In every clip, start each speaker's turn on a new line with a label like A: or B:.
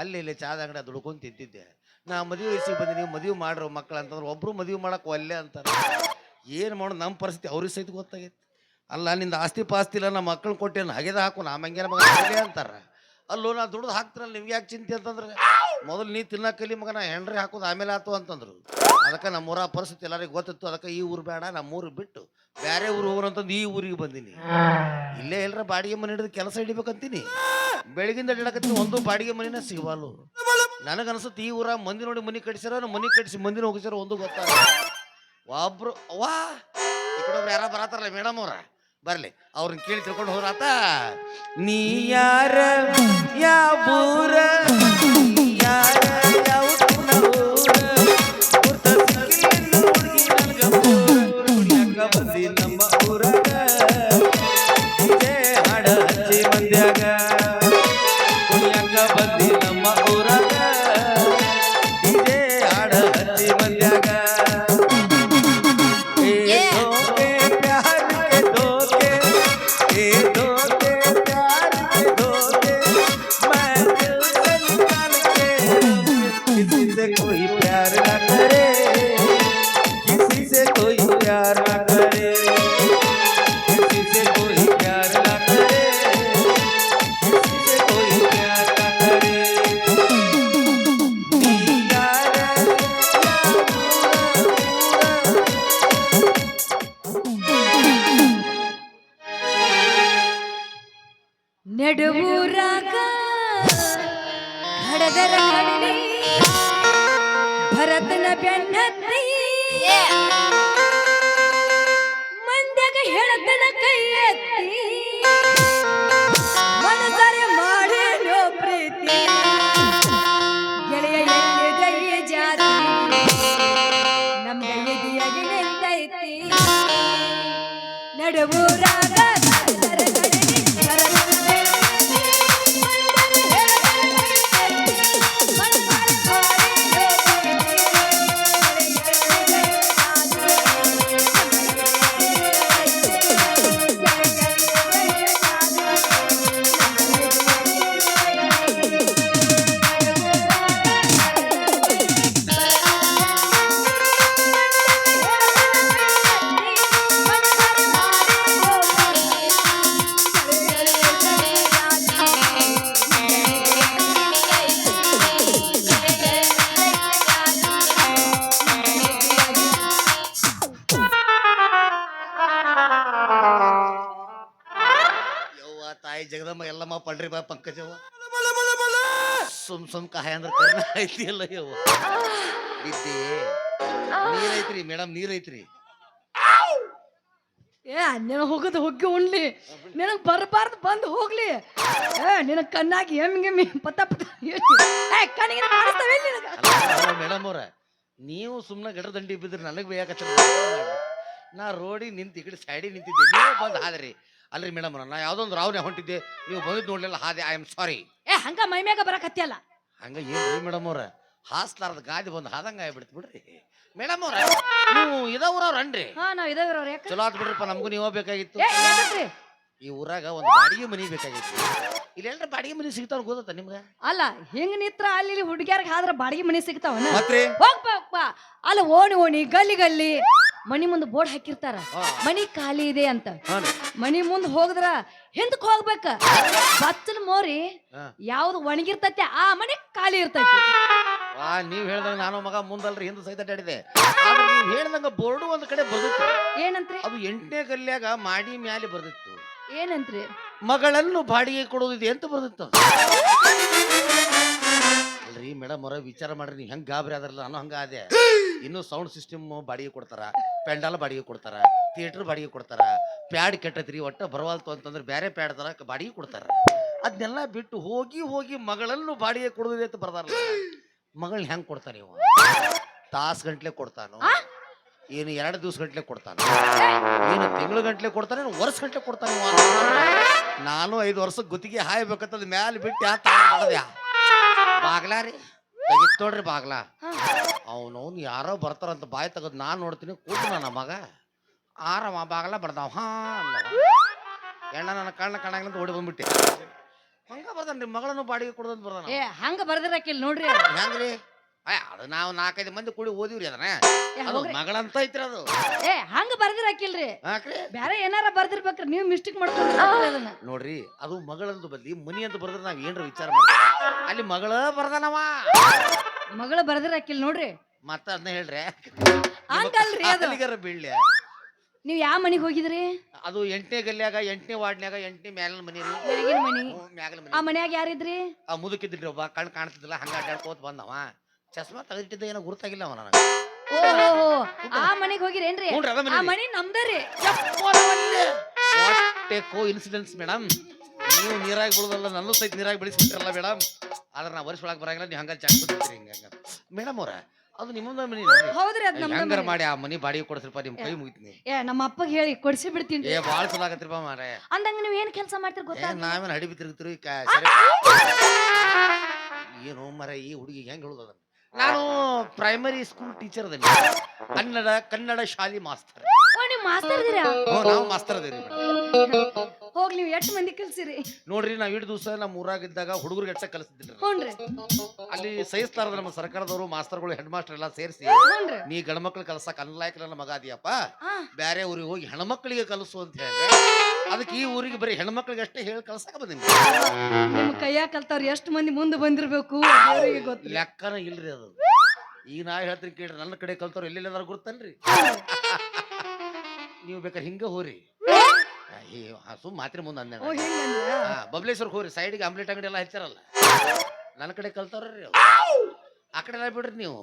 A: ಅಲ್ಲಿ ಇಲ್ಲಿ ಚಾದ ಅಂಗಡಿ ದುಡ್ಕೊಂಡು ತಿಂತಿದ್ದೆ. ನಾ ಮದುವೆ ವಯಸ್ಸಿಗೆ ಬಂದು ನೀವು ಮದುವೆ ಮಾಡ್ರೋ ಮಕ್ಕಳು ಅಂತಂದ್ರೆ ಒಬ್ರು ಮದುವೆ ಮಾಡಕ್ಕೆ ಒಲ್ಲೆ ಅಂತಾರೆ. ಏನು ಮಾಡೋದು ನಮ್ಮ ಪರಿಸ್ಥಿತಿ ಅವ್ರಿಗೆ ಸಹಿತ ಗೊತ್ತಾಗೈತೆ. ಅಲ್ಲ, ನಿಂದ ಆಸ್ತಿ ಪಾಸ್ತಿ ಇಲ್ಲ ನಮ್ಮ ಮಕ್ಕಳು ಕೊಟ್ಟೇನು ಹಗೆದ ಹಾಕು, ನಾ ಮಂಗ್ಯಾನ ಮಗ ಒಲ್ಲೆ ಅಂತಾರೆ. ಅಲ್ಲೋ, ನಾ ದುಡ್ದು ಹಾಕ್ತಿರಲ್ಲ, ನಿಮ್ಗೆ ಯಾಕೆ ಚಿಂತೆ ಅಂತಂದ್ರೆ, ಮೊದಲು ನೀ ತಿನ್ನಕಲಿ ಮಗ ನಾ ಹೆಂಡ್ರಿ ಹಾಕೋದು ಆಮೇಲೆ ಆತು ಅಂತಂದ್ರು. ಅದಕ್ಕೆ ನಮ್ಮೂರ ಪರಿಸ್ಥಿತಿ ಎಲ್ಲರಿಗೂ ಗೊತ್ತಿತ್ತು, ಅದಕ್ಕೆ ಈ ಊರು ಬೇಡ ನಮ್ಮ ಊರು ಬಿಟ್ಟು ಬೇರೆ ಊರು ಹೋಗ್ರಂತಂದು ಈ ಊರಿಗೆ ಬಂದೀನಿ. ಇಲ್ಲೇ ಎಲ್ಲರ ಬಾಡಿಗೆ ಮನೆ ಹಿಡಿದು ಕೆಲಸ ಹಿಡಿಬೇಕಂತೀನಿ. ಬೆಳಗಿಂದ ಹೇಳಕತ್ತಿ ಒಂದು ಬಾಡಿಗೆ ಮನಿನ ಸಿಗವಾಲು ನನಗನ್ಸುತ್ತೆ ಈ ಊರ ಮಂದಿ ನೋಡಿ ಮನಿ ಕಟ್ಸಿರೋ ಮನಿ ಕಟ್ಸಿ ಮಂದಿನ ಹೋಗಿಸಿರೋ ಒಂದು ಗೊತ್ತಾಗ ಒಬ್ರು ವಾ ಯಾರ ಬರತ್ತಾರಲ್ಲ ಮೇಡಮ್ ಅವ್ರ. ಬರ್ಲಿ, ಅವ್ರನ್ನ ಕೇಳಿ ತಿಳ್ಕೊಂಡು ಹೋರಾತ ನೀ ಯಾರ ಯಾರ ಸುಮ್ ಸುಮ್ ಕಾಯ ಅಂದ್ರೆ ಕರ್ನ ಐತಿ ಅಲ್ಲ ಯವ್ವ. ಬಿದ್ದಿ. ನೀರೈತ್ರಿ ಮೇಡಮ್ ನೀರೈತ್ರಿ.
B: ಏ ನಿನ ಹೋಗದ ಹೋಗಿ ಉಣ್ಲಿ. ನಿನಗ್ ಬರಬಾರ್ದು ಬಂದು ಹೋಗ್ಲಿ. ಏ ನಿನ ಕಣ್ಣಾಗಿ ಎಮ್ಮಿ ಪತ್ತ ಪತ್ತ ಏ ಕಣ್ಣಿಗೆ ಕಾಣಿಸ್ತಾವೆ ನಿನಗ?
A: ಅಲ್ಲ ಮೇಡಮ್ ಅವ್ರ ನೀವು ಸುಮ್ಮನೆ ಗಡ್ರ ದಂಡಿ ಬಿದ್ರೆ ನನಗೆ ಬೇಯಾಕತ್ತ ನಾ ರೋಡಿ ನಿಂತು ಈ ಕಡೆ ಸೈಡಿಗೆ ನಿಂತಿದ್ದೆ. ನೀವು ಬಂದು ಹಾದ್ರಿ. ಅಲ್ರಿ ಮೇಡಮ್ ನಾ ಯಾವುದೊಂದು ರಾವ್ನೆ ಹೊಂಟಿದ್ದೆ. ನೀವು ಬಂದಿದ್ದು ನೋಡ್ಲಿಲ್ಲ ಹಾದೆ ಐ ಆಮ್ ಸಾರಿ
B: ಏ ಹಂಗ ಮೈಮ್ಯಾಗ ಬರಕತ್ತಿಯಲ್ಲ
A: ಹಂಗ ಏನ್ರಿ ಮೇಡಮ್ ಅವ್ರ? ಹಾಸ್ಲಾರ್ದ ಗಾದಿ ಬಂದು ಹಾದಂಗ ಆಗ್ಬಿಡ್ತು ಬಿಡ್ರಿ. ಮೇಡಮ್ ಅವ್ರ ನೀವು ಇದವ್ರವ್ರ ಅನ್ರಿ.
B: ಹಾ ನಾವ್ ಯಾಕ
A: ಚಲೋ ಆತ್ ಬಿಡ್ರಪ್ಪ ನಮಗೂ ನೀವು ಬೇಕಾಗಿತ್ತು.
B: ಏ
A: ಈ ಊರಾಗ ಒಂದು ಬಾಡಿಗೆ ಮನಿ ಬೇಕಾಗಿತ್ತು. ಇಲ್ಲೆಲ್ಲ ಬಾಡಿಗೆ ಮನಿ ಸಿಗ್ತಾವ ಗೊತ್ತ ನಿಮ್ಗ?
B: ಅಲ್ಲ ಹಿಂಗ್ ನಿತ್ರ ಅಲ್ಲಿ ಇಲ್ಲಿ ಹುಡುಗ್ಯಾರ್ಗ ಆದ್ರ ಬಾಡಿಗೆ ಮನೆ ಸಿಗ್ತಾವನ
A: ಮತ್ರಿ?
B: ಅಲ್ಲ ಓಣಿ ಓಣಿ ಗಲ್ಲಿ ಗಲ್ಲಿ ಮನಿ ಮುಂದೆ ಬೋರ್ಡ್ ಹಾಕಿರ್ತಾರ.
A: ಹಾ.
B: ಮನಿ ಖಾಲಿ ಇದೆ ಅಂತ.
A: ಹಾಂ
B: ಮನಿ ಮುಂದ್ ಹೋಗದ್ರ ಹಿಂದಕ್ ಹೋಗ್ಬೇಕ. ಬತ್ತಲ್ ಮೋರಿ. ಯಾವ್ದು ಒಣಗಿರ್ತೈತೆ ಆ ಮನೆ ಖಾಲಿ ಇರ್ತೈತಿ.
A: ಆ ನೀವ್ ಹೇಳ್ದಂಗ ನಾನು ಮಗ ಮುಂದಲ್ರಿ ಹಿಂದೆ ಸಹಿತ ಅಡ್ಡಿದೆ ಆದ್ರೆ ನೀವು ಹೇಳ್ದಂಗ ಬೋರ್ಡು ಒಂದ್ ಕಡೆ ಬರ್ದಿತ್ತು
B: ಏನಂತ್ರಿ?
A: ಅದು ಎಂಟನೇ ಗಲ್ಯಾಗ ಮಾಡಿ ಮ್ಯಾಲೆ ಬರ್ದಿತ್ತು
B: ಏನಂತ್ರಿ?
A: ಮಗಳನ್ನು ಬಾಡಿಗೆ ಕೊಡೋದಿದೆ ಅಂತ ಬರ್ದಿತ್ತು ಅಲ್ರಿ ಮೇಡಮ್ ಅವರ ವಿಚಾರ ಮಾಡ್ರಿ ನೀವು ಹೆಂಗ್ ಗಾಬರಿ ಆದ್ರಲ್ಲ ನಾನು ಹಂಗ ಅದೇ ಇನ್ನು ಸೌಂಡ್ ಸಿಸ್ಟಮ್ ಬಾಡಿಗೆ ಕೊಡ್ತಾರ ಪೆಂಡಾಲ್ ಬಾಡಿಗೆ ಕೊಡ್ತಾರ ಥಿಯೇಟರ್ ಬಾಡಿಗೆ ಕೊಡ್ತಾರ ಪ್ಯಾಡ್ ಕೆಟ್ಟತ್ರಿ ಒಟ್ಟ ಬರವಲ್ತು ಅಂತಂದ್ರೆ ಬೇರೆ ಪ್ಯಾಡ್ ತರ ಬಾಡಿಗೆ ಕೊಡ್ತಾರ. ಅದನ್ನೆಲ್ಲ ಬಿಟ್ಟು ಹೋಗಿ ಹೋಗಿ ಮಗಳನ್ನು ಬಾಡಿಗೆ ಕೊಡೋದಿದೆ ಅಂತ ಬರ್ದಾರಲ್ಲ. ಮಗಳನ್ನ ಹೆಂಗ್ ಕೊಡ್ತಾನೆ ಇವ? ತಾಸ್ ಗಂಟ್ಲೆ ಕೊಡ್ತಾನು? ಏನು ಎರಡು ದಿವಸ ಗಂಟ್ಲೆ ಕೊಡ್ತಾನ? ಏನು ತಿಂಗಳು ಗಂಟ್ಲೆ ಕೊಡ್ತಾನೆ ಏನು ವರ್ಷ ಗಂಟ್ಲೆ ಕೊಡ್ತಾನೆ ಇವ? ನಾನು ಐದು ವರ್ಷಕ್ಕೆ ಗುತ್ತಿಗೆ ಹಾಯ್ಬೇಕಂತದ ಮ್ಯಾಲ ಬಿಟ್ಟು ಯಾ ತಗೊಂಡ್ಯ ಬಾಗ್ಲಾ ರೀ? ತೆಗಿತ್ ನೋಡ್ರಿ ಬಾಗ್ಲಾ. ಅವನವ್ನು ಯಾರೋ ಬರ್ತಾರಂತ ಬಾಯಿ ತೆಗೆದು ನಾನು ನೋಡ್ತೀನಿ ಕೂತು ನನ್ನ ಮಗ. ಆರವ ಬಾಗಲ ಬರ್ದಾವ. ಹಾ ನನ್ನ ಕಣ್ಣ ಕಾಣಂಗಿಲ್ಲ ಓಡಿ ಬಂದ್ಬಿಟ್ಟೆ. ಹಂಗ ಬರ್ತಾನ್ರಿ ಮಗಳನ್ನು ಬಾಡಿಗೆ ಕೊಡೋದ್ ಬರ್ದಾನ
B: ಏ ಹಂಗ ಬರ್ದಿರಾಕಿಲ್ ನೋಡ್ರಿ
A: ಹೆಂಗ್ರಿ ಅಯ್ಯ ಅದು ನಾವು ನಾಲ್ಕೈದು ಮಂದಿ ಕೂಡಿ ಓದಿವ್ರಿ ಅದನ್ನ.
B: ಏ,
A: ಅದು
B: ಹೋಗ್ರಿ.
A: ಮಗಳಂತ ಐತ್ರಿ ಅದು.
B: ಏ ಹಂಗ ಬರ್ದಿರಾಕಿಲ್ರಿ
A: ಯಾಕ್ರಿ
B: ಬೇರೆ ಏನಾರ ಬರ್ದಿರ್ಬೇಕ್ರಿ ನೀವು ಮಿಸ್ಟೇಕ್ ಮಾಡ್ಕೊಂಡ್ರಿ ಅದನ್ನ.
A: ನೋಡ್ರಿ ಅದು ಮಗಳಂತ ಬದ್ಲಿ ಮನಿ ಅಂತ ಬರ್ದ್ರೆ ನಾವ್ ಏನ್ರ ವಿಚಾರ ಮಾಡ್ತೀವಿ ಅಲ್ಲಿ ಮಗಳ ಬರ್ದಾನವ.
B: ಮಗಳ ಬರ್ದಿರಕಿಲ್ ನೋಡ್ರಿ.
A: ಮತ್ತ ಅದನ್ನ ಹೇಳ್ರಿ.
B: ಹಂಗಲ್ರಿ ಅದು.
A: ಬೀಳ್ಯ
B: ನೀವ್ ಯಾವ ಮನೆಗೆ ಹೋಗಿದ್ರಿ?
A: ಅದು ಎಂಟನೇ ಗಲ್ಯಾಗ ಎಂಟನೇ ವಾರ್ಡ್ನ್ಯಾಗ ಎಂಟನೇ ಮ್ಯಾಲ ಮನೆ ರೀ.
B: ಮನಿ.
A: ಹ್ಞೂ, ಮ್ಯಾಗಲ
B: ಆ
A: ಮನಿ
B: ಮನ್ಯಾಗ ಯಾರಿದ್ರಿ?
A: ಆ ಮುದುಕಿದ್ರಿ ಒಬ್ಬ ಕಣ್ ಕಾಣ್ತಿದ್ದಿಲ್ಲ ಹಂಗ ಅಡ್ಡಾಡ್ಕೋತ ಬಂದವ. ಚಸ್ಮಾ ತೆಗೆದಿಟ್ಟಿದ್ದ ಏನೋ ಗುರುತಾಗಿಲ್ಲ ಅವ ನನಗೆ.
B: ಓಹೋ ಆ ಮನೆಗೆ ಹೋಗಿರೇನ್ರಿ?
A: ಹ್ಞೂ ಅದ
B: ಆ
A: ಮನೆ
B: ಮನಿ ನಮ್ದರಿ
A: ವಾಟ್ ಕೋ ಇನ್ಸಿಡೆನ್ಸ್ ಮೇಡಮ್ ನೀವು ನೀರಾಗಿ ಬಿಡುದಲ್ಲ ನನ್ನ ಸಹಿತ ನೀರಾಗಿ ಬೆಳೆಸ್ಬಿಟ್ರಲ್ಲ ಮೇಡಮ್ ಆದ್ರೆ ನಾ ವರ್ಷ ಒಳಗೆ ಬರಂಗಿಲ್ಲ ನೀವು ಹಂಗ ಚಾಕ್ ಬಿಡ್ತೀರಿ ಹಿಂಗ ಮೇಡಮ್ ಅವ್ರ ಅದು ನಿಮ್ಮದ ಮನಿ
B: ಹೌದ್ರಿ ಅದ್ ನಮ್ದ
A: ಹೆಂಗಾರ ಮಾಡಿ ಆ ಮನಿ ಬಾಡಿಗೆ ಕೊಡ್ಸ್ರಪ್ಪ ನಿಮ್ ಕೈ ಮುಗಿತೀನಿ
B: ಏ ನಮ್ಮ ಅಪ್ಪಗೆ ಹೇಳಿ ಕೊಡ್ಸಿ ಬಿಡ್ತೀನಿ
A: ಏ ಬಾಳ್ ಚಲೋ ಆಗತ್ರಿಪ್ಪ ಮಾರೇ
B: ಅಂದಂಗ ನೀವ್ ಏನ್ ಕೆಲಸ ಮಾಡ್ತೀರಿ
A: ಏ
B: ಗೊತ್ತಾ
A: ನಾವೇನ್ ಹಡಿಬಿ ತಿರುಗ್ತಿರಿ ಏನು ಮರ ಈ ಹುಡುಗಿ ಹೆಂಗ್ ಹೇಳುದ ನಾನು ಪ್ರೈಮರಿ ಸ್ಕೂಲ್ ಟೀಚರ್ ಅದೇನಿ ಕನ್ನಡ ಕನ್ನಡ ಶಾಲಿ ಮಾಸ್ತರ್
B: ಓ ನೀವ್
A: ಹ್ಞೂ ನಾವು ಮಾಸ್ತರ್ ಅದೇರಿ
B: ಹೋಗ್ಲಿ ನೀವು ಎಷ್ಟು ಮಂದಿ ಕಲ್ಸಿರಿ
A: ನೋಡ್ರಿ ನಾವ್ ಇಡ್ ದಿವಸ ನಮ್ಮ ಊರಾಗಿದ್ದಾಗ ಹುಡುಗರಿಗೆ ಎಷ್ಟ ಕಲಿಸ್ತಿದ್ರಿ?
B: ಹ್ಞೂನ್ರಿ
A: ಅಲ್ಲಿ ಸಹಿಸ್ತಾರ ನಮ್ಮ ಸರ್ಕಾರದವರು ಮಾಸ್ತರ್ಗಳು ಹೆಡ್ ಮಾಸ್ಟರ್ ಎಲ್ಲ ಸೇರಿಸಿ
B: ಹ್ಞೂನ್ರಿ
A: ನೀ ಗಂಡ್ಮಕ್ಳು ಕಲ್ಸಕ್ ಅನ್ಲಾಯ್ಕ ನನ್ನ ಮಗ ಅದಿಯಪ್ಪ. ಬೇರೆ ಊರಿಗೆ ಹೋಗಿ ಹೆಣ್ಮಕ್ಳಿಗೆ ಕಲಸು ಅಂತ ಹೇಳಿ ಅದಕ್ಕೆ ಈ ಊರಿಗೆ ಬರೀ ಹೆಣ್ಮಕ್ಳಿಗೆ ಅಷ್ಟೇ ಹೇಳಿ ಕಲ್ಸಕ ಬಂದಿನಿ.
B: ನಿಮ್ಮ ಕೈಯಾಗ ಕಲ್ತವ್ರ ಎಷ್ಟು ಮಂದಿ ಮುಂದೆ ಬಂದಿರ್ಬೇಕು ಅವರಿಗೆ ಗೊತ್ತು
A: ಲೆಕ್ಕನ ಇಲ್ರಿ ಅದು. ಈಗ ನಾ ಹೇಳ್ತೀನಿ ಕೇಳ್ರಿ ನನ್ನ ಕಡೆ ಕಲ್ತವ್ರು ಎಲ್ಲೆಲ್ಲದಾರ ಗುರ್ತನ್ರಿ. ನೀವು ಬೇಕಾದ್ರೆ ಹಿಂಗ ಹೋರಿ. ಸುಮ್ ಮಾತ್ರ ಮುಂದೆ ಅಂದೆ
B: ಓ ಹೋಗ್ರಿ
A: ಬಬ್ಲೇಶ್ವರ್ಗೆ ಹೋಗ್ರಿ ಸೈಡ್ಗೆ ಆಮ್ಲೆಟ್ ಅಂಗಡಿ ಎಲ್ಲ ಹಚ್ಚಾರಲ್ಲ. ನನ್ನ ಕಡೆ ಕಲ್ತವ್ರಿ. ಆ ಕಡೆ ಎಲ್ಲ ಬಿಡ್ರಿ ನೀವು.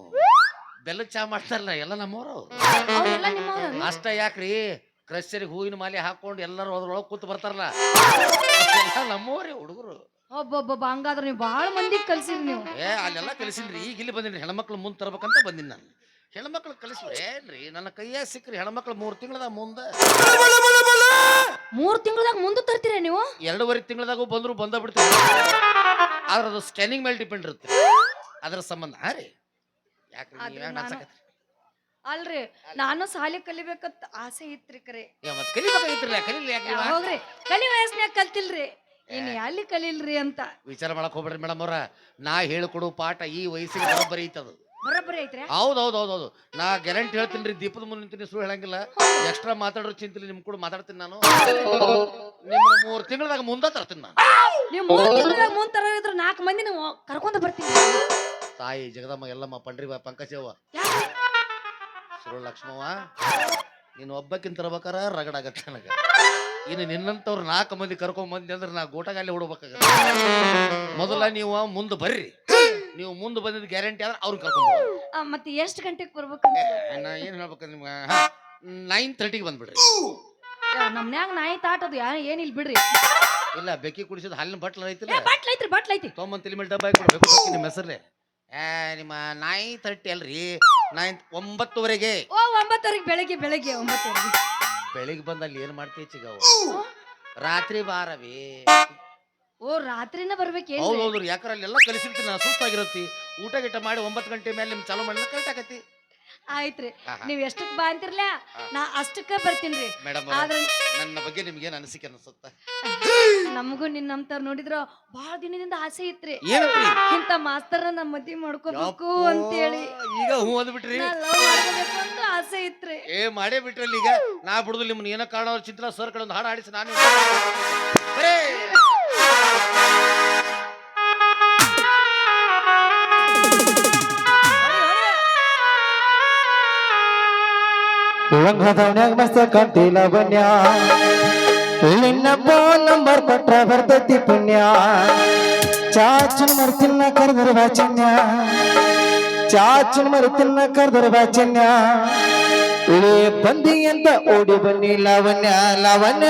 A: ಬೆಲ್ಲದ ಚಾ ಮಾಡ್ತಾರಲ್ಲ ಎಲ್ಲ ನಮ್ಮವರು.
B: ಅವ್ರೆಲ್ಲ ನಿಮ್ಮವ್ರ
A: ಅಷ್ಟ ಯಾಕ್ರಿ? ಕ್ರಶ್ಚರಿಗೆ ಹೂವಿನ ಮಾಲೆ ಹಾಕೊಂಡು ಎಲ್ಲರೂ ಅದ್ರೊಳಗೆ ಕೂತ್ ಬರ್ತಾರಲ್ಲ. ಎಲ್ಲ ನಮ್ಮವ್ರಿ ಹುಡುಗರು.
B: ಒಬ್ಬೊಬ್ಬ ಹಂಗಾದ್ರೆ ನೀವು ಬಾಳ ಮಂದಿ ಕಲ್ಸಿರಿ ನೀವು.
A: ಏ ಅಲ್ಲೆಲ್ಲ ಕಲಿಸಿನ್ರಿ. ಈಗ ಇಲ್ಲಿ ಬಂದಿನಿ ಹೆಣ್ಮಕ್ಳು ಮುಂದೆ ತರ್ಬೇಕಂತ ಬಂದಿನಿ ನಾನು. ಹೆಣ್ಮಕ್ಳು ಕಲಿಸ್ರಿ ಏನ್ರಿ? ನನ್ನ ಕೈಯಾಗ ಸಿಕ್ಕ್ರಿ. ಹೆಣ್ಮಕ್ಳು ಮೂರು ತಿಂಗಳದ ಮುಂದೆ.
B: ಮೂರ್ ತಿಂಗಳದಾಗ ಮುಂದೆ ತರ್ತೀರ ನೀವು?
A: ಎರಡೂವರೆ ತಿಂಗಳದಾಗೂ ಬಂದ್ರು ಬಂದ ಬಿಡ್ತೀವಿ. ಆದ್ರೆ ಅದು ಸ್ಕ್ಯಾನಿಂಗ್ ಮೇಲೆ ಡಿಪೆಂಡ್ ಇರುತ್ತೆ. ಅದ್ರ ಸಂಬಂಧ. ಹಾ ರೀ. ಯಾಕ್ರಿ ನೀವ್?
B: ಅಲ್ರಿ ನಾನು ಸಾಲಿ ಕಲಿಬೇಕಂತ ಆಸೆ ಇತ್ರಿ ಕರೆ
A: ಏ, ಮತ್ತ್ ಕಲಿಬೇಕಾಗಿತ್ರಲ್ಲ? ಕಲೀಲಿ ಯಾಕೆ ನೀವು?
B: ಹೋಗ್ರಿ ಕಲಿ ವಯಸ್ನ್ಯಾಗ ಕಲ್ತಿಲ್ರಿ. ಇನ್ ಎಲ್ಲಿ ಕಲಿಲ್ರಿ ಅಂತ.
A: ವಿಚಾರ ಮಾಡಕ್ ಹೋಗ್ಬೇಡ್ರಿ ಮೇಡಮ್ ಅವ್ರ. ನಾ ಹೇಳ್ಕೊಡು ಪಾಠ ಈ ವಯಸ್ಸಿಗೆ ಬರೋಬ್ಬರಿ ಐತದು.
B: ಬರೋಬ್ಬರಿ ಐತ್ರಿ?
A: ಹೌದು ಹೌದು ಹೌದು ಹೌದು ನಾ ಗ್ಯಾರಂಟಿ ಹೇಳ್ತೀನಿ ರೀ ದೀಪದ ಮುಂದೆ ನಿಂತೀನಿ ಸುಳ್ಳು ಹೇಳಂಗಿಲ್ಲ. ಎಕ್ಸ್ಟ್ರಾ ಮಾತಾಡೋ ಚಿಂತಿಲ್ಲ ನಿಮ್ ಕೂಡ ಮಾತಾಡ್ತೀನಿ ನಾನು. ನಿಮ್ಮ ಮೂರು ತಿಂಗಳದಾಗ ಮುಂದೆ ತರ್ತೀನಿ ನಾನು.
B: ನೀವು ಮೂರ್ ತಿಂಗಳದಾಗ ಮುಂದ್ ತರ ಇದ್ರ ನಾಲ್ಕು ಮಂದಿ ನೀವು ಕರ್ಕೊಂಡ್ ಬರ್ತೀನಿ
A: ತಾಯಿ ಜಗದಮ್ಮ ಎಲ್ಲಮ್ಮ ಪಂಡ್ರಿ ಬಾ ಪಂಕಜವ್ವ
B: ಯಾಕ್ರಿ?
A: ಸುರುಳು ಲಕ್ಷ್ಮವ್ವ ನೀನು ಒಬ್ಬಕ್ಕಿಂತ ತರ್ಬೇಕಾರ ರಗಡಾಗತ್ತೆ ನನಗೆ. ಇನ್ನು ನಿನ್ನಂತವ್ರು ನಾಲ್ಕು ಮಂದಿ ಕರ್ಕೊಂಡ್ ಬಂದಿ ಅಂದ್ರೆ ನಾ ಗೋಟಗಾಲಿ ಹುಡ್ಬೇಕಾಗತ್ತೆ ಮೊದಲ ನೀವು ಮುಂದೆ ಬರ್ರಿ. ನೀವು ಮುಂದೆ ಬಂದಿದ್ದು ಗ್ಯಾರಂಟಿ ಆದ್ರೆ ಅವ್ರು ಕರ್ಕೊಂಡು
B: ಆ, ಮತ್ತೆ ಎಷ್ಟು ಗಂಟೆಗೆ ಬರ್ಬೇಕು
A: ನಾ ಏನು ಹೇಳ್ಬೇಕು ನಿಮ್ಗೆ? ನೈನ್ ತರ್ಟಿಗೆ ಬಂದ್ಬಿಡ್ರಿ.
B: ನಮ್ನ್ಯಾಗ ನಾಯಿ ತಾಟದು ಯಾರು ಏನಿಲ್ಲ ಬಿಡ್ರಿ.
A: ಇಲ್ಲ ಬೆಕ್ಕಿ ಕುಡಿಸಿದ ಹಾಲಿನ ಬಟ್ಲ
B: ಏ,
A: ಐತಿಲ್ಲ
B: ಬಟ್ಲ್ ಐತ್ರಿ ಬಟ್ಲ್ ಐತಿ.
A: ತೊಂಬತ್ತು ತಿಲಿಮಿಲ್ ಡಬ್ಬ ಹಾಕಿ ಕೊಡ್ಬೇಕು ನಿಮ್ಮ ಹೆಸರೇ ಏ ನಿಮ್ಮ ನೈನ್ ತರ್ಟಿ ಅಲ್ರಿ? ನೈನ್ ಒಂಬತ್ತುವರೆಗೆ.
B: ಓ ಒಂಬತ್ತವರೆಗೆ ಬೆಳಗ್ಗೆ ಬೆಳಗ್ಗೆ ಒಂಬತ್ತುವರೆಗೆ.
A: ಬೆಳಿಗ್ಗೆ ಬಂದಲ್ಲಿ ಏನ್ ಏನು ಮಾಡ್ತೀವಿ ಚಿಗವು ರಾತ್ರಿ ಬಾರವಿ.
B: ಓ ರಾತ್ರಿನ ಬರ್ಬೇಕು
A: ಹೌದು ಹೌದು ಯಾಕಂದ್ರೆ ಅಲ್ಲೆಲ್ಲ ಕಲಿಸಿರ್ತೀನಿ ನಾನು ಸುಸ್ತಾಗಿರತ್ತಿ. ಊಟ ಗಿಟ ಮಾಡಿ ಒಂಬತ್ತು ಗಂಟೆ ಮೇಲೆ ನಿಮ್ ಚಾಲು ಮಾಡಿದ್ರೆ ಕರೆಕ್ಟ್ ಆಗತ್ತಿ.
B: ಆಯ್ತ್ರಿ. ನೀವ್ ಎಷ್ಟಕ್ ಬಾ ಅಂತಿರ್ಲ. ನಾ ಅಷ್ಟಕ್ಕ ರೀ
A: ಮೇಡಮ್
B: ಆದ್ರ
A: ನನ್ನ ಬಗ್ಗೆ ನಿಮ್ಗೆ ಏನು ಅನಿಸಿಕೆ ಅನಿಸುತ್ತ?
B: ನಮಗೂ ನಿನ್ನಂತವ್ರ ನೋಡಿದ್ರ ಬಹಳ ದಿನದಿಂದ ಆಸೆ ಇತ್ರಿ.
A: ಏನಪ್ಪ
B: ಇಂತ ಮಾಸ್ತರ್ ನಮ್ಮ ಮದ್ವಿ ಮಾಡ್ಕೋಬೇಕು ಅಂತೇಳಿ.
A: ಈಗ ಹೂ ಅಂದ್ಬಿಟ್ರಿ.
B: ನಾ love ಮಾಡ್ಕೋಬೇಕು ಅಂತ ಆಸೆ ಇತ್ರಿ.
A: ಏ ಮಾಡೇ ಬಿಟ್ರಲ್ಲಿ ಈಗ. ನಾ ಬಿಡುದು ನಿಮ್ನ ಏನೋ ಕಾರಣ ಚಿಂತನ ಚಿತ್ರ ಸರ್ ಕಡೆ ಒಂದು ಹಾಡು ಆಡಿಸಿ ನಾನು ಬರೇ!
C: ಲಂಘದವನ್ಯಾಗ ಮಸ್ತ ಕಂತಿಲ್ಲ ಬನ್ಯ ನಿನ್ನ ನಂಬರ್ ಕೊಟ್ರ ಬರ್ತೈತಿ ಪುಣ್ಯ. ಚಾಚನ್ ಮರ್ತಿನ್ನ ಕರೆದ್ರ ವಾಚನ್ಯ ಚಾಚನ್ ಮರ್ತಿನ್ನ ಕರೆದ್ರ ವಾಚನ್ಯ ಇಳಿ ಬಂದಿ ಅಂತ ಓಡಿ ಬನ್ನಿ ಲಾವಣ್ಯ ಲಾವಣ್ಯ.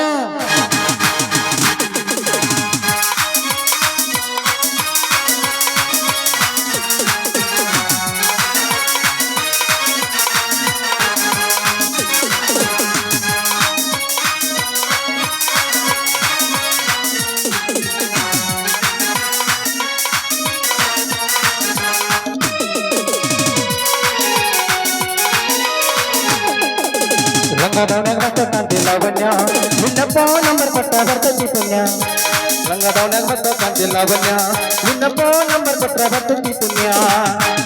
C: ರಂಗ ಲಂಗದವನ್ಯಾಗ ಮಸ್ತ ಕಾಂತಿ ಲಾವಣ್ಯ ನಿನ್ನ ಫೋನ್ ನಂಬರ್ ಕೊಟ್ಟ ಬರ್ತೈತಿ ಪುಣ್ಯ ಲಂಗದವನ್ಯಾಗ ಮಸ್ತ ಕಾಂತಿ ಲಾವಣ್ಯ ನಿನ್ನ ಫೋನ್ ನಂಬರ್ ಕೊಟ್ಟ ಬರ್ತೈತಿ ಪುಣ್ಯ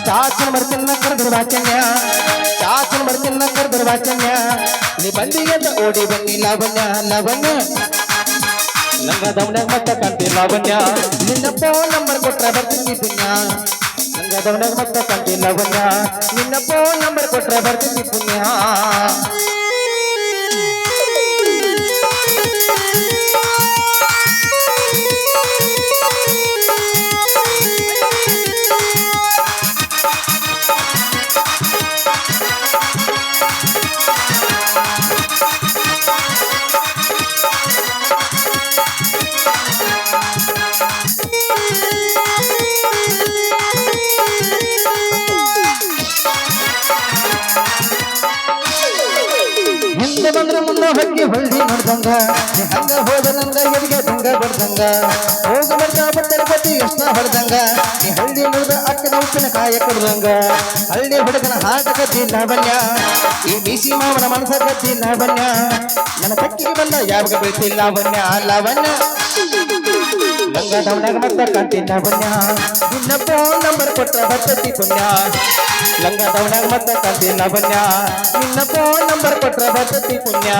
C: ಚಾಚನ ಬರ್ತಿನ್ನ ಕರೆದ್ರ ವಾಚನ್ಯ ಚಾಚನ ಬರ್ತಿನ್ನ ಕರೆದ್ರ ವಾಚನ್ಯ ನೀ ಬಂದಿಗೆ ಓಡಿ ಬನ್ನಿ ಲಾವಣ್ಯ ಲಾವಣ್ಯ ಲಂಗದವನ್ಯಾಗ ಮಸ್ತ ಕಾಂತಿ ನಿನ್ನ ಫೋನ್ ನಂಬರ್ ಕೊಟ್ಟ ಬರ್ತೈತಿ ಪುಣ್ಯ ಲಂಗದವನ್ಯಾಗ ಮಸ್ತ ಕಾಂತಿ ಲಾವಣ್ಯ ನಿನ್ನ ಫೋನ್ ನಂಬರ್ ಕೊಟ್ಟ ಬರ್ತೈತಿ ಪುಣ್ಯ ಹಿಂದೆ ಬಂದ್ರೆ ಮುಂದೆ ಹಕ್ಕಿ ಹೊಳ್ಳಿ ಮಾಡ್ದಂಗ ಹಂಗ ಹೋದ ನಂಗ ಎಲ್ಲಿಗೆ ತುಂಗ ಬಡ್ದಂಗ ಹೋಗ ಬರ್ದ ಬಟ್ಟರ ಗತಿ ಎಷ್ಟ ಹೊಡೆದಂಗ? ನೀ ಹಳ್ಳಿ ನೋಡ್ದ ಅಕ್ಕನ ಉಪ್ಪಿನ ಕಾಯ ಕೊಡ್ದಂಗ. ಹಳ್ಳಿ ಹುಡುಗನ ಹಾಟ ಗತಿ ಲಾವಣ್ಯ ಈ ಬಿಸಿ ಮಾವನ ಮನಸ ಗತಿ ಲಾವಣ್ಯ ನನ್ನ ಕಕ್ಕಿಗೆ ಬಂದ ಯಾವಾಗ ಬೀಳ್ತಿ ಲಾವಣ್ಯ ಲಾವಣ್ಯ ಲಂಗಡವನಾಗ ಮತ್ತ ಕಂಟಿನ ಪುಣ್ಯ ನಿನ್ನ ಫೋನ್ ನಂಬರ್ ಕೊಟ್ಟ ಬರ್ತತಿ ಪುಣ್ಯ ಲಂಗಡವನಾಗ ಮತ್ತ ಕಂಟಿನ ಪುಣ್ಯ ನಿನ್ನ ಫೋನ್ ನಂಬರ್ ಕೊಟ್ಟ ಬರ್ತತಿ ಪುಣ್ಯ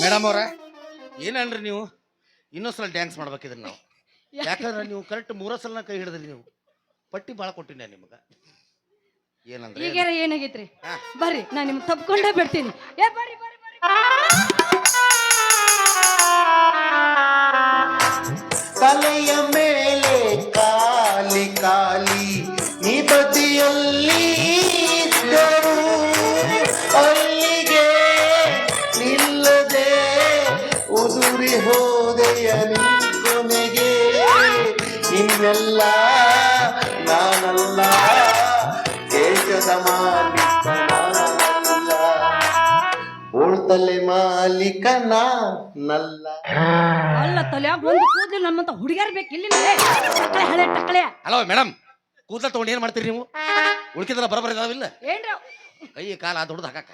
A: ಮೇಡಮ್ ಅವರೇ, ಏನನ್ರಿ ನೀವು? ಇನ್ನೊಂದ್ಸಲ ಡ್ಯಾನ್ಸ್ ಮಾಡ್ಬೇಕಿದ್ರಿ ನಾವು. ಯಾಕಂದ್ರೆ ನೀವು ಕರೆಕ್ಟ್ ಮೂರ ಸಲ ಕೈ ಹಿಡಿದ್ರಿ ನೀವು. ಪಟ್ಟಿ ಭಾಳ ಕೊಟ್ಟಿನ ನಿಮಗೆ. ಏನಂದ್ರೆ?
B: ಈಗಾರ ಏನಾಗೈತ್ರಿ?
A: ಹಾ.
B: ಬರ್ರಿ ನಾ ನಿಮ್ಗೆ ತಪ್ಕೊಂಡೇ ಬಿಡ್ತೀನಿ. ಏ ಬರ್ರಿ ಬರ್ರಿ ಬರ್ರಿ.
D: ತಲೆಯ ದೇಶದ ಮಾಲೀಕ ನಾನಲ್ಲ ಉಳ್ತಲೆ ಮಾಲೀಕ ನಾನಲ್ಲ
B: ಅಲ್ಲ ತಲ್ಯಾಗ ಒಂದು ಕೂದಲು ನಮ್ಮಂತ ಹುಡುಗಿಯರ್ ಬೇಕು ಇಲ್ಲಿ ಟಕಳೆ ಹಳೆ ಟಕಳೆ.
A: ಹಲೋ ಮೇಡಮ್ ಕೂದಲ ತಗೊಂಡು ಏನು ಮಾಡ್ತೀರಿ ನೀವು? ಉಳ್ಕಿದ್ರ ಬರಬರ ಇದಾವಿಲ್ಲ
B: ಏನ್ರ?
A: ಕೈ ಕಾಲ ದೊಡ್ಡದು ಹಾಕಕ್ಕ.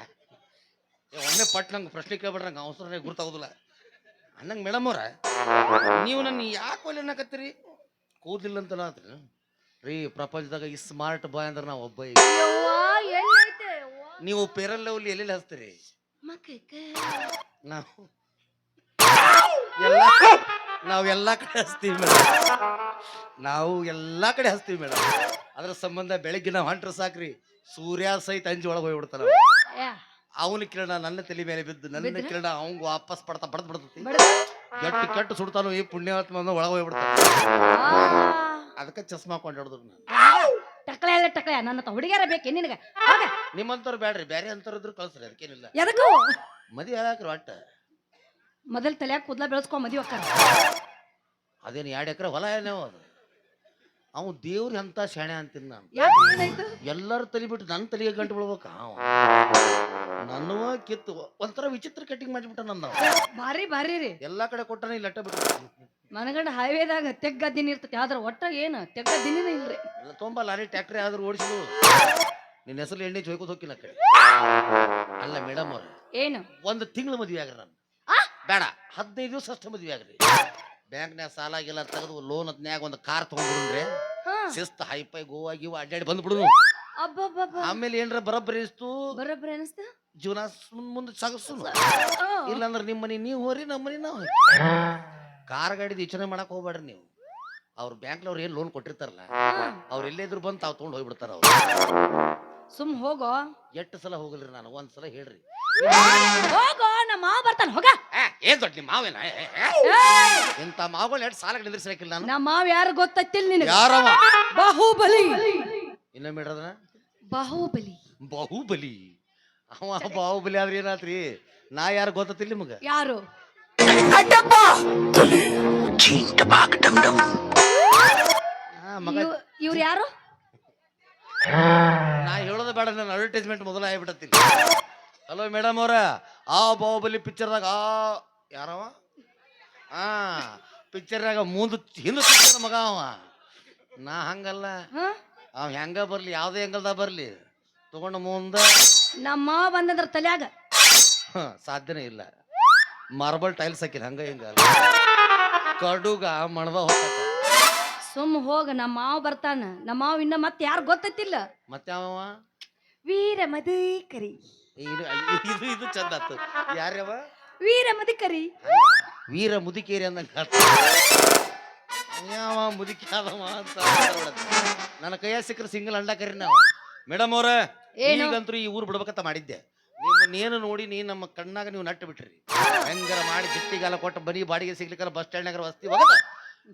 A: ಏ, ಒಮ್ಮೆ ಪಟ್ ನಂಗೆ ಪ್ರಶ್ನೆ ಕೇಳ್ಬಿಡ್ರಿ ನಂಗೆ ಅವಸರನೇ ಗುರ್ತಾಗೋದಿಲ್ಲ. ಅನ್ನಂಗೆ ಮೇಡಮ್ ಅವ್ರ ನೀವು ನನ್ನ ಯಾಕೆ ಒಲೆ ಅನ್ನಕತ್ತೀರಿ ಕೂದಲಿಲ್ಲ ಅಂತ ಅನ್ನತ್ರಿ ರೀ ಪ್ರಪಂಚದಾಗ ಈ ಸ್ಮಾರ್ಟ್ ಬಾಯ್ ಅಂದ್ರೆ ನಾವು ಒಬ್ಬ ಈಗ. ನೀವು ಪೇರಲ್ ಲೆವೆಲ್ ಎಲ್ಲೆಲ್ಲಿ ಹಚ್ತೀರಿ? ನಾವು. ಎಲ್ಲ ನಾವು ಎಲ್ಲ ಕಡೆ ಹಚ್ತೀವಿ ಮೇಡಮ್ ನಾವು ಎಲ್ಲ ಕಡೆ ಹಚ್ತೀವಿ ಮೇಡಮ್ ಅದ್ರ ಸಂಬಂಧ ಬೆಳಿಗ್ಗೆ ನಾವು ಹೊಂಟ್ರೆ ಸಾಕ್ರಿ. ಸೂರ್ಯ ಸಹಿತ ಅಂಜಿ ಒಳಗೆ ಹೋಗ್ಬಿಡ್ತಾನ ಅವನ. ಕಿರಣ ನನ್ನ ತಲೆ ಮೇಲೆ ಬಿದ್ದು ನನ್ನ ಕಿರಣ ಅವಂಗ ವಾಪಸ್ ಪಡ್ತಾ ಪಡ್ದ್ ಬಿಡ್ತೈತಿ? ಕೆಟ್ಟು ಕೆಟ್ಟು ಸುಡ್ತಾನು ಈ ಪುಣ್ಯಾತ್ಮ ಒಳಗೆ ಹೋಗ್ಬಿಡ್ತಾನ. ಅದಕ್ಕೆ ಚಸ್ಮಾ ಕೊಂಡಿಡ್ದು
B: ಟಕಳೆ ಹಳೆ ಟಕಳೆ ನನ್ನ ತ ಹುಡುಗಿಯರ ಬೇಕೆ ನಿನಗೆ? ಹೋಗ.
A: ನಿಮ್ಮಂತವ್ರು ಬೇಡ್ರಿ ಬೇರೆ ಅಂತವ್ರು ಇದ್ರು ಕಳ್ಸ್ರಿ ಅದಕ್ಕೇನಿಲ್ಲ.
B: ಎದಕ್ಕೂ?
A: ಮದುವೆ ಯಾಕ್ರಿ ಒಟ್ಟ?
B: ಮೊದಲ್ ತಲ್ಯಾಗ ಕೂದ್ಲ ಬೆಳೆಸ್ಕೊ ಮದಿ ಅಕ್ಕಾರ
A: ಅದೇನು ಎರಡು ಎಕರೆ ಹೊಲ ಏನೋ ಅದು? ಅವ ದೇವ್ರ ಎಂತ ಶಾಣೆ ಅಂತೀನಿ ನಾನು.
B: ಯಾಕೆ
A: ಎಲ್ಲರೂ ತಲೆ ಬಿಟ್ಟು ನನ್ನ ತಲೆಗೆ ಗಂಟು ಬಿಡ್ಬೇಕ ನನ್ನವ ಕಿತ್ತು. ಒಂಥರ ವಿಚಿತ್ರ ಕಟಿಂಗ್ ಮಾಡಿಬಿಟ್ಟ ನನ್ನ
B: ಭಾರಿ ಭಾರಿ ರೀ.
A: ಎಲ್ಲಾ ಕಡೆ ಕೊಟ್ಟನ ಇಲ್ಲಿ ಅಟ್ಟ ಬಿಟ್ಟು
B: ಮನಗಂಡ ಹೈವೇದಾಗ ತೆಗ್ಗ ದಿನ ಇರ್ತೈತಿ. ಆದ್ರ ಒಟ್ಟ ಏನ? ತೆಗ್ಗ ದಿನ ಇಲ್ರಿ.
A: ತುಂಬಾ ಲಾರಿ ಟ್ಯಾಕ್ಟ್ರಿ ಆದ್ರೂ ಓಡಿಸಿದ್ರು ನಿನ್ನ ಹೆಸರು ಎಣ್ಣೆ ಜೋಯ್ಕೋತ ಹೋಗಿಲ್ಲ ಕಡೆ. ಅಲ್ಲ ಮೇಡಮ್ ಅವ್ರ
B: ಏನು?
A: ಒಂದು ತಿಂಗಳು ಮದುವೆ ಆಗ್ರಿ ನಾನು
B: ಆ?
A: ಬೇಡ ಹದಿನೈದು ದಿವಸ ಅಷ್ಟು ಮದುವೆ ಆಗ್ರಿ. ಬ್ಯಾಂಕ್ನ್ಯಾಗ ಸಾಲ ಗಿಲ್ಲ ತೆಗೆದು ಲೋನ್ ಅದ್ನ್ಯಾಗ ಒಂದು ಕಾರ್ ತಗೊಂಡ್ಬಿಡ್ರಿ
B: ಹಾ.
A: ಶಿಸ್ತು ಹೈಪೈ ಗೋವಾ ಗೀವಾ ಅಡ್ಡಾಡಿ ಬಂದ್ಬಿಡು
B: ಅಬ್ಬಬ್ಬಬ್ಬ.
A: ಆಮೇಲೆ ಏನ್ರ ಬರೋಬ್ಬರಿ ಇಸ್ತು
B: ಬರೋಬ್ಬರಿ ಅನಿಸ್ತ?
A: ಜೀವನ ಮುಂದೆ ಸಾಗಿಸು ಇಲ್ಲಾಂದ್ರೆ ನಿಮ್ಮ ಮನೆ ನೀವು ಹೋರಿ ನಮ್ಮ ಮನೆ ನಾವು ಕಾರ್ ಗಾಡಿದ ಯೋಚನೆ ಮಾಡಕ್ ಹೋಗ್ಬೇಡ್ರಿ ನೀವು. ಅವ್ರ ಬ್ಯಾಂಕ್ನವ್ರು ಏನ್ ಲೋನ್ ಕೊಟ್ಟಿರ್ತಾರಲ್ಲ ಅವ್ರು ಎಲ್ಲೇದ್ರು ಬಂದು ತಾವು ತೊಗೊಂಡು ಹೋಗ್ಬಿಡ್ತಾರ ಅವ್ರು.
B: ಸುಮ್ ಹೋಗೋ.
A: ಎಷ್ಟು ಸಲ ಹೋಗಲ್ರಿ ನಾನು? ಒಂದ್ ಸಲ ಹೇಳ್ರಿ.
B: ಹೋಗೋ. ನಮ್ಮ ಮಾವ ಬರ್ತಾನ ಹೋಗ.
A: ಏ, ಏನ್ ದೊಡ್ಡ ನಿಮ್ಮ ಮಾವೇನ? ಇಂತ ಮಾವುಗಳು ಎರಡು ಸಾಲ ನಿಂದ್ರಿಸಲಿಕ್ಕಿಲ್ಲ ನಾನು.
B: ನಮ್ಮ ಮಾವ ಯಾರು ಗೊತ್ತತ್ತಿಲ್ ನಿನಗೆ?
A: ಯಾರವ?
B: ಬಾಹುಬಲಿ.
A: ಇನ್ನೊಮ್ಮೆ ಹೇಳ್ರದನ
B: ಬಾಹುಬಲಿ.
A: ಬಾಹುಬಲಿ. ಅವ ಬಾಹುಬಲಿ ಆದ್ರೆ ಏನಾತ್ರಿ? ನಾ ಯಾರು ಗೊತ್ತಿಲ್ಲ ನಿಮಗೆ?
B: ಯಾರು?
A: ಆ, ಮಗ.
B: ಇವ್- ಇವ್ರು ಯಾರು?
A: ನಾ ಹೇಳೋದು ಬೇಡ ನನ್ನ ಅಡ್ವರ್ಟೈಸ್ಮೆಂಟ್ ಮೊದಲ ಆಗ್ಬಿಟ್ಟತ್ತೀನಿ ಹಲೋ ಮೇಡಮ್ ಅವ್ರ. ಆ ಬಾಹುಬಲಿ ಪಿಕ್ಚರ್ದಾಗ ಆ ಯಾರವ? ಆ ಪಿಕ್ಚರ್ನಾಗ ಮುಂದೆ ಹಿಂದೆ ಮಗ ಅವ. ನಾ ಹಂಗಲ್ಲ.
B: ಹಾ?
A: ಅವ ಹೆಂಗ ಬರ್ಲಿ ಯಾವ್ದೇ ಹೆಂಗಲ್ದಾಗ ಬರ್ಲಿ. ತಗೊಂಡು ಮುಂದ.
B: ನಮ್ಮ ಮಾವ ಬಂದಂದ್ರ ತಲ್ಯಾಗ.
A: ಹ, ಸಾಧ್ಯನೇ ಇಲ್ಲ. ಮಾರ್ಬಲ್ ಟೈಲ್ಸ್ ಹಾಕಿಲ್ಲ ಹಂಗ ಹಿಂಗ ಕಡುಗ ಮಣದ
B: ಸುಮ್ ಹೋಗ ನಮ್ಮ ಮಾವ ಬರ್ತಾನ. ನಮ್ಮ ಮಾವ ಇನ್ನ ಮತ್ತೆ ಯಾರು ಗೊತ್ತೈತಿಲ್ಲ
A: ಮತ್ತೆ ಅವ
B: ವೀರ ಮದಕರಿ
A: ಇದು ಇದು ಇದು ಚಂದ ಆತು. ಯಾರ್ಯವ?
B: ವೀರ ಮುದುಕರಿ.
A: ವೀರ ಮುದುಕೇರಿ ಅಂದಂಗ ಯಾವ ಮುದುಕಿ ಆದವ ಅಂತ ನನ್ನ ಕೈಯ ಸಿಕ್ಕರೆ ಸಿಂಗಲ್ ಅಂಡ ಕರಿ ನಾವು. ಮೇಡಮ್ ಅವ್ರ
B: ಏನು?
A: ಈಗಂತೂ ಈ ಊರು ಬಿಡ್ಬೇಕಂತ ಮಾಡಿದ್ದೆ. ನಿಮ್ಮನ್ನೇನು ನೋಡಿ ನೀ ನಮ್ಮ ಕಣ್ಣಾಗ ನೀವು ನಟ್ಟು ಬಿಟ್ರಿ. ಹೆಂಗಾರ ಮಾಡಿ ಜಿಟ್ಟಿಗಾಲ ಕೊಟ್ಟು ಬರೀ ಬಾಡಿಗೆ ಸಿಗ್ಲಿಕ್ಕಾರ ಬಸ್ ಸ್ಟ್ಯಾಂಡ್ನಾಗ ವಸ್ತಿ ಹೋಗದ?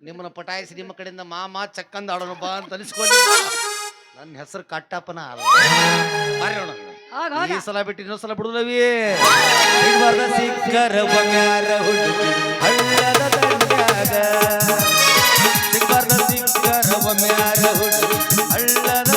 A: ನಿಮ್ಮನ್ನ ಪಟಾಯಿಸಿ ನಿಮ್ಮ ಕಡೆಯಿಂದ ಮಾಮ ಚಕ್ಕಂದ ಆಡೋಣ ಬಾ ಅಂತ ಅನಿಸ್ಕೊಂಡು ನನ್ನ ಹೆಸರು ಕಟ್ಟಪ್ಪನ ಅಲ್ಲ. ಈ ಸಲ ಬಿಟ್ಟು ಇನ್ನೊಂದು ಸಲ ಬಿಡುದವಿ ಸಿಕ್ಕರ ಬಂಗಾರ ಹುಡುಗಿ ಸಿಕ್ಕರ ಬಂಗಾರ ಹುಡುಗಿ ಹಳ್ಳದ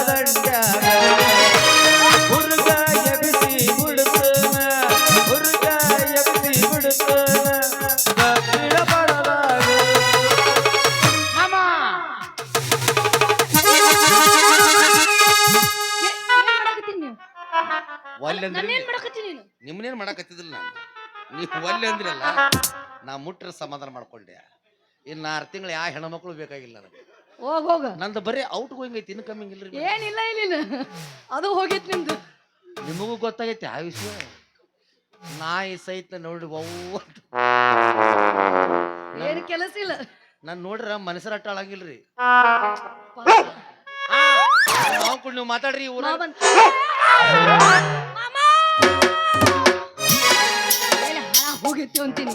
A: ಮಾಡಕತ್ತಿದ್ದಿಲ್ಲ ನಾನು. ನೀವು ಒಲ್ಲೆ ಅಂದ್ರಲ್ಲ ನಾ ಮುಟ್ರ ಸಮಾಧಾನ ಮಾಡ್ಕೊಂಡೆ. ಇನ್ನು ಆರು ತಿಂಗಳು ಯಾವ ಹೆಣ್ಮಕ್ಳು ಬೇಕಾಗಿಲ್ಲ ನನಗೆ.
B: ಹೋಗ್ ಹೋಗ.
A: ನಂದು ಬರೀ ಔಟ್ ಗೋಯಿಂಗ್ ಐತಿ ಇನ್ನು ಕಮ್ಮಿಂಗ್ ಇಲ್ರಿ
B: ಏನಿಲ್ಲ ಇಲ್ಲ ಅದು ಹೋಗಿತ್ ನಿಮ್ದು.
A: ನಿಮಗೂ ಗೊತ್ತಾಗೈತಿ ಆ ವಿಷಯ ನಾಯಿ ಸಹಿತ ನೋಡಿ ಅವ್ವ ಅಂತ.
B: ಏನ್ ಕೆಲಸ ಇಲ್ಲ.
A: ನಾನು ನೋಡ್ರ ಮನಸ್ಸರ ಅಟ್ಟಾಳಂಗಿಲ್ರಿ ನಾವು ಕೂಡ ನೀವು ಮಾತಾಡ್ರಿ ಊರ
B: ಮಾಮ! ಏನ್ ಹಾಳ ಹೋಗಿತ್ತು ಅಂತೀನಿ